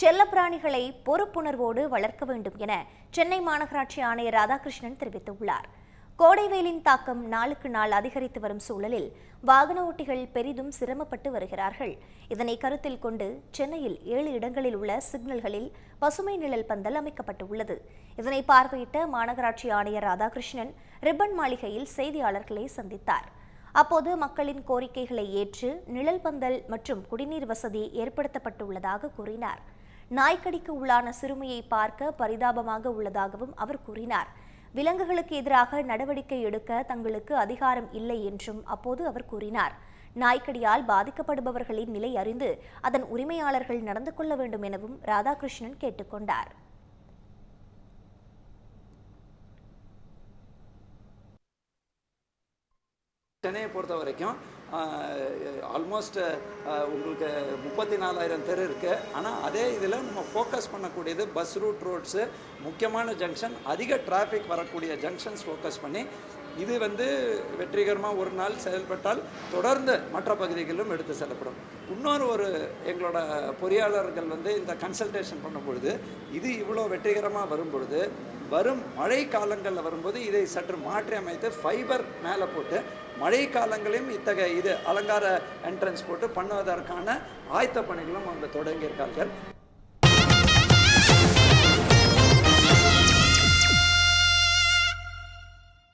செல்லப்பிராணிகளை பொறுப்புணர்வோடு வளர்க்க வேண்டும் என சென்னை மாநகராட்சி ஆணையர் ராதாகிருஷ்ணன் தெரிவித்துள்ளார். கோடை வெயிலின் தாக்கம் நாளுக்கு நாள் அதிகரித்து வரும் சூழலில் வாகன ஓட்டிகள் பெரிதும் சிரமப்பட்டு வருகிறார்கள். இதனை கருத்தில் கொண்டு சென்னையில் ஏழு இடங்களில் உள்ள சிக்னல்களில் பசுமை நிழல் பந்தல் அமைக்கப்பட்டுள்ளது. இதனை பார்வையிட்ட மாநகராட்சி ஆணையர் ராதாகிருஷ்ணன் ரிப்பன் மாளிகையில் செய்தியாளர்களை சந்தித்தார். அப்போது மக்களின் கோரிக்கைகளை ஏற்று நிழல் பந்தல் மற்றும் குடிநீர் வசதி ஏற்படுத்தப்பட்டுள்ளதாக கூறினார். நாய்க்கடிக்கு உள்ளான சிறுமியை பார்க்க பரிதாபமாக உள்ளதாகவும் அவர் கூறினார். விலங்குகளுக்கு எதிராக நடவடிக்கை எடுக்க தங்களுக்கு அதிகாரம் இல்லை என்றும் அப்போது அவர் கூறினார். நாய்க்கடியால் பாதிக்கப்படுபவர்களின் நிலை அறிந்து அதன் உரிமையாளர்கள் நடந்து கொள்ள வேண்டும் எனவும் ராதாகிருஷ்ணன் கேட்டுக்கொண்டார். சென்னையை பொறுத்த வரைக்கும் ஆல்மோஸ்ட் உங்களுக்கு முப்பத்தி நாலாயிரம் தெரு இருக்குது ஆனால் அதே இதில் நம்ம ஃபோக்கஸ் பண்ணக்கூடியது பஸ் ரூட் ரோட்ஸு முக்கியமான ஜங்ஷன் அதிக டிராஃபிக் வரக்கூடிய ஜங்ஷன்ஸ் ஃபோக்கஸ் பண்ணி இது வந்து வெற்றிகரமாக ஒரு நாள் செயல்பட்டால் தொடர்ந்து மற்ற பகுதிகளிலும் எடுத்து செல்லப்படும். இன்னொரு ஒரு எங்களோட பொறியாளர்கள் வந்து இந்த கன்சல்டேஷன் பண்ணும் பொழுது இது இவ்வளோ வெற்றிகரமாக வரும் பொழுது வரும் மழை காலங்களில் வரும்போது இதை சற்று மாற்றி அமைத்து ஃபைபர் மேலே போட்டு மழை காலங்களையும் இத்தகைய இது அலங்கார என்ட்ரன்ஸ் போட்டு பண்ணுவதற்கான ஆயத்த பணிகளும் அவங்க தொடங்கியிருக்கார்கள்.